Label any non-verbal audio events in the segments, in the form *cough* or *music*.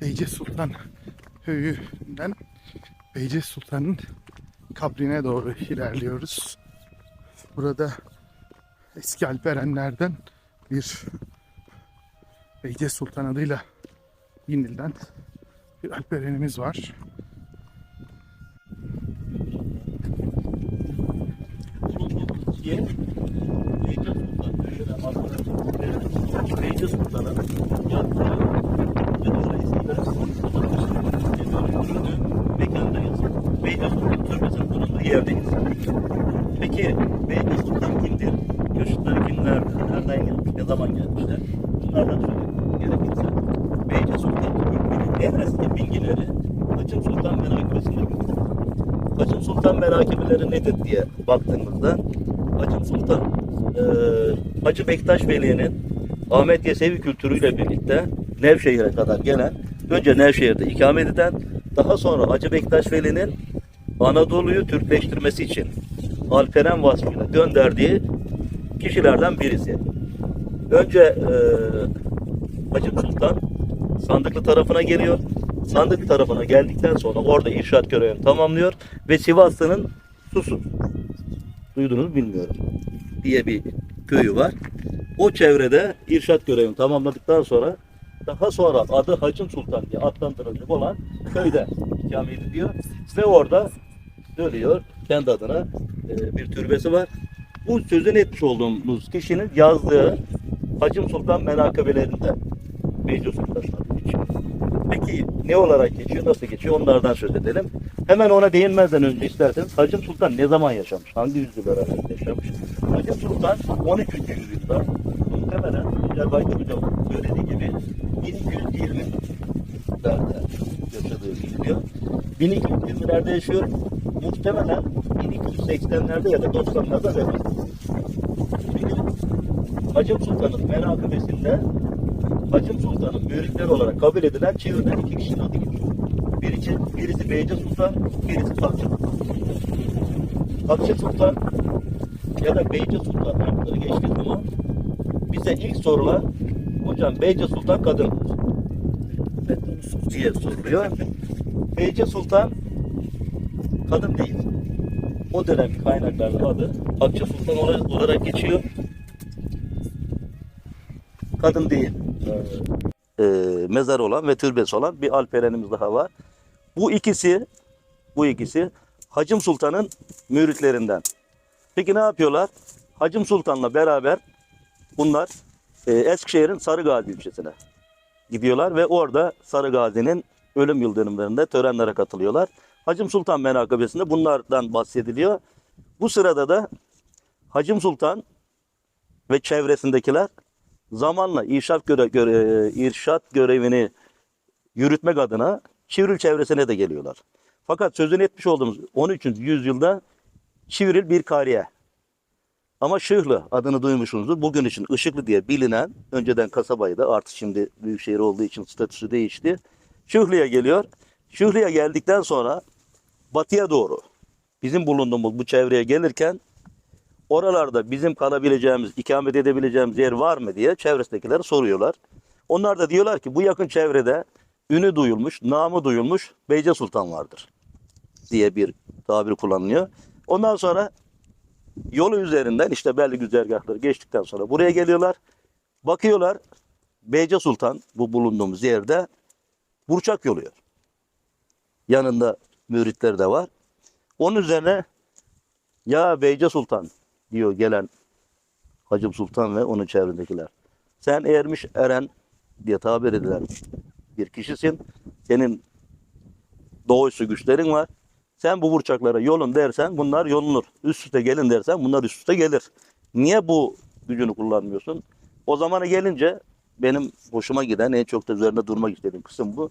Beyce Sultan Höyü'nden Beyce Sultan'ın kabrine doğru ilerliyoruz. Burada eski Alperenlerden bir Beyce Sultan adıyla Yinil'den bir Alperenimiz var. diye Beyce Sultan Beyce Sultan'a yaptığı ve dolayısıyla mekandayız. Beyce Sultan Yerdeyiz. Peki Beyce Sultan kimdir? Yaşıtları kimlerdir? Nereden gelmiş? Ne zaman gelmişler? Bunlardan söylemek gerekirse Beyce Sultan en eski bilgileri Hacım Sultan Menakibesi'nde Hacım Sultan merakibeleri nedir diye baktığımızda Hacım Sultan e, Hacı Bektaş Veli'nin Ahmet Yesevi kültürüyle birlikte Nevşehir'e kadar gelen önce Nevşehir'de ikamet eden daha sonra Hacı Bektaş Veli'nin Anadolu'yu Türkleştirmesi için Alperen vasfıyla gönderdiği kişilerden birisi. Önce e, Hacım Sultan Sandıklı tarafına geliyor. Sandıklı tarafına geldikten sonra orada irşat görevini tamamlıyor ve Sivaslı'nın Susuz duydunuz bilmiyorum diye bir köyü var. O çevrede irşat görevini tamamladıktan sonra daha sonra adı Hacım Sultan diye adlandırılacak olan köyde ikamet ediyor ve orada ölüyor. Kendi adına e, bir türbesi var. Bu sözünü etmiş olduğumuz kişinin yazdığı Hacım Sultan menakabelerinde Sultan adı geçiyor. Peki ne olarak geçiyor, nasıl geçiyor onlardan söz edelim. Hemen ona değinmezden önce isterseniz Hacım Sultan ne zaman yaşamış, hangi yüzyıl arasında yaşamış? Hacım Sultan 13. yüzyılda muhtemelen Baytar Hocam söylediği gibi 1220'lerde yaşadığı biliniyor. 1220'lerde yaşıyor. Muhtemelen 1280'lerde ya da 90'larda vefat ediyor. Peki, Hacım Sultan'ın menakıbesinde Hacım Sultan'ın müritleri olarak kabul edilen çevirden iki kişinin adı geçiyor. Birisi, birisi Beyce Sultan, birisi Akça Sultan. Akça Sultan ya da Beyce Sultan adları geçtiği zaman bize ilk sorulan hocam Beyce Sultan kadın diye soruluyor. Beyce Sultan kadın değil. O dönem kaynaklarda adı Akça Sultan olarak- geçiyor. Kadın değil. Ee, mezar olan ve türbesi olan bir alperenimiz daha var. Bu ikisi bu ikisi Hacım Sultan'ın müritlerinden. Peki ne yapıyorlar? Hacım Sultan'la beraber bunlar e, Eskişehir'in Sarıgazi ilçesine gidiyorlar ve orada Sarıgazi'nin ölüm yıl dönümlerinde törenlere katılıyorlar. Hacım Sultan menakıbesinde bunlardan bahsediliyor. Bu sırada da Hacım Sultan ve çevresindekiler zamanla irşat, göre, göre- irşat görevini yürütmek adına Çivril çevresine de geliyorlar. Fakat sözünü etmiş olduğumuz 13. yüzyılda Çivril bir kariye. Ama Şıhlı adını duymuşsunuzdur. Bugün için Işıklı diye bilinen, önceden kasabaydı artık şimdi büyükşehir olduğu için statüsü değişti. Şıhlı'ya geliyor. Şıhlı'ya geldikten sonra batıya doğru bizim bulunduğumuz bu çevreye gelirken oralarda bizim kalabileceğimiz, ikamet edebileceğimiz yer var mı diye çevresindekileri soruyorlar. Onlar da diyorlar ki bu yakın çevrede ünü duyulmuş, namı duyulmuş Beyce Sultan vardır diye bir tabir kullanılıyor. Ondan sonra yolu üzerinden işte belli güzergahları geçtikten sonra buraya geliyorlar. Bakıyorlar Beyce Sultan bu bulunduğumuz yerde burçak yoluyor. Yanında müritler de var. Onun üzerine ya Beyce Sultan diyor gelen Hacım Sultan ve onun çevrendekiler. Sen ermiş eren diye tabir edilen bir kişisin. Senin doğuşu güçlerin var. Sen bu burçaklara yolun dersen bunlar yolunur. Üst üste gelin dersen bunlar üst üste gelir. Niye bu gücünü kullanmıyorsun? O zamana gelince benim hoşuma giden en çok da üzerinde durmak istediğim kısım bu.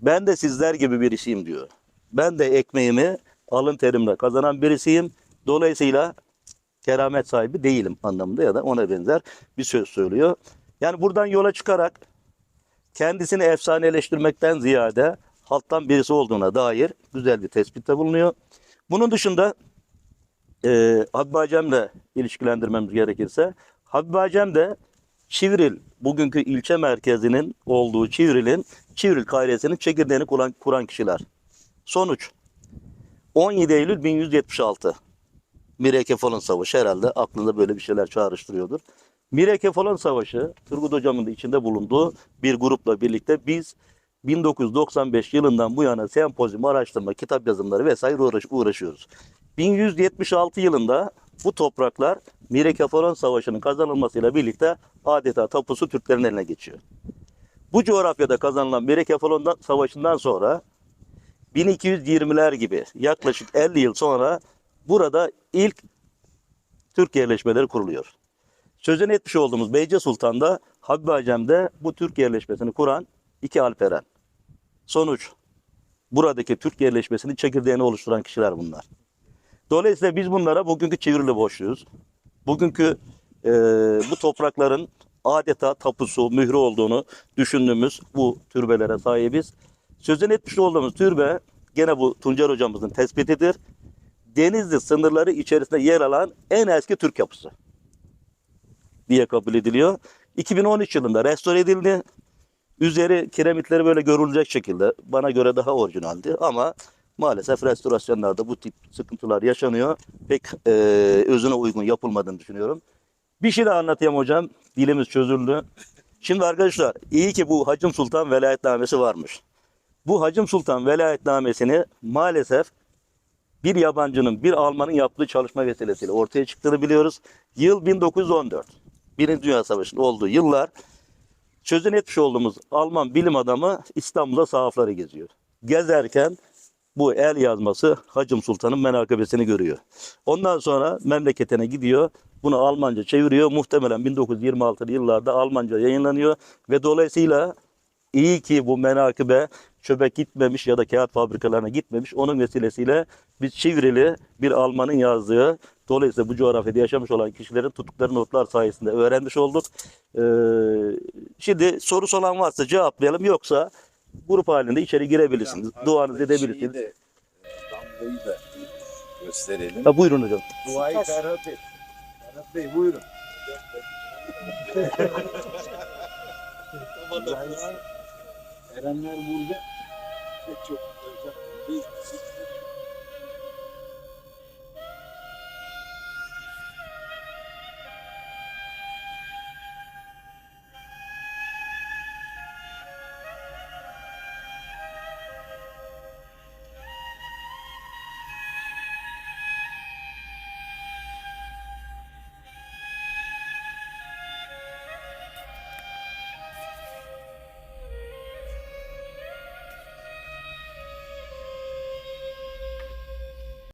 Ben de sizler gibi birisiyim diyor. Ben de ekmeğimi alın terimle kazanan birisiyim. Dolayısıyla keramet sahibi değilim anlamında ya da ona benzer bir söz söylüyor. Yani buradan yola çıkarak kendisini efsaneleştirmekten ziyade halktan birisi olduğuna dair güzel bir tespitte bulunuyor. Bunun dışında e, Habib Acem'le ilişkilendirmemiz gerekirse Habib Acem de Çivril, bugünkü ilçe merkezinin olduğu Çivril'in, Çivril kairesinin çekirdeğini kuran, kuran kişiler. Sonuç, 17 Eylül 1176. Mirekefalon Savaşı herhalde aklında böyle bir şeyler çağrıştırıyordur. Mirekefalon Savaşı, Turgut Hocam'ın da içinde bulunduğu bir grupla birlikte biz 1995 yılından bu yana sempozyum, araştırma, kitap yazımları vesaire uğraş, uğraşıyoruz. 1176 yılında bu topraklar Mirekefalon Savaşı'nın kazanılmasıyla birlikte adeta tapusu Türklerin eline geçiyor. Bu coğrafyada kazanılan Mirekefalon Savaşı'ndan sonra 1220'ler gibi yaklaşık 50 yıl sonra burada ilk Türk yerleşmeleri kuruluyor. Sözünü etmiş olduğumuz Beyce Sultan'da Habbi Acem'de bu Türk yerleşmesini kuran iki alperen. Sonuç, buradaki Türk yerleşmesinin çekirdeğini oluşturan kişiler bunlar. Dolayısıyla biz bunlara bugünkü çevirili borçluyuz. Bugünkü e, bu toprakların adeta tapusu, mührü olduğunu düşündüğümüz bu türbelere sahibiz. Sözünü etmiş olduğumuz türbe gene bu Tuncer hocamızın tespitidir. Denizli sınırları içerisinde yer alan en eski Türk yapısı diye kabul ediliyor. 2013 yılında restore edildi. Üzeri kiremitleri böyle görülecek şekilde bana göre daha orijinaldi ama maalesef restorasyonlarda bu tip sıkıntılar yaşanıyor. Pek e, özüne uygun yapılmadığını düşünüyorum. Bir şey daha anlatayım hocam. Dilimiz çözüldü. Şimdi arkadaşlar iyi ki bu Hacım Sultan velayetnamesi varmış. Bu Hacım Sultan velayetnamesini maalesef bir yabancının, bir Almanın yaptığı çalışma vesilesiyle ortaya çıktığını biliyoruz. Yıl 1914. Birinci Dünya Savaşı'nın olduğu yıllar. Sözünü etmiş olduğumuz Alman bilim adamı İstanbul'da sahafları geziyor. Gezerken bu el yazması Hacım Sultan'ın menakıbesini görüyor. Ondan sonra memleketine gidiyor. Bunu Almanca çeviriyor. Muhtemelen 1926'lı yıllarda Almanca yayınlanıyor. Ve dolayısıyla iyi ki bu menakıbe çöpe gitmemiş ya da kağıt fabrikalarına gitmemiş. Onun vesilesiyle biz Çivrili bir Almanın yazdığı dolayısıyla bu coğrafyada yaşamış olan kişilerin tuttukları notlar sayesinde öğrenmiş olduk. Ee, şimdi sorusu olan varsa cevaplayalım yoksa grup halinde içeri girebilirsiniz. Duanızı edebilirsiniz. De, damlayı da gösterelim. Ha, buyurun hocam. Duayı Ferhat et. Ferhat Bey buyurun. *laughs* Erenler burada. Pek çok güzel. Biz-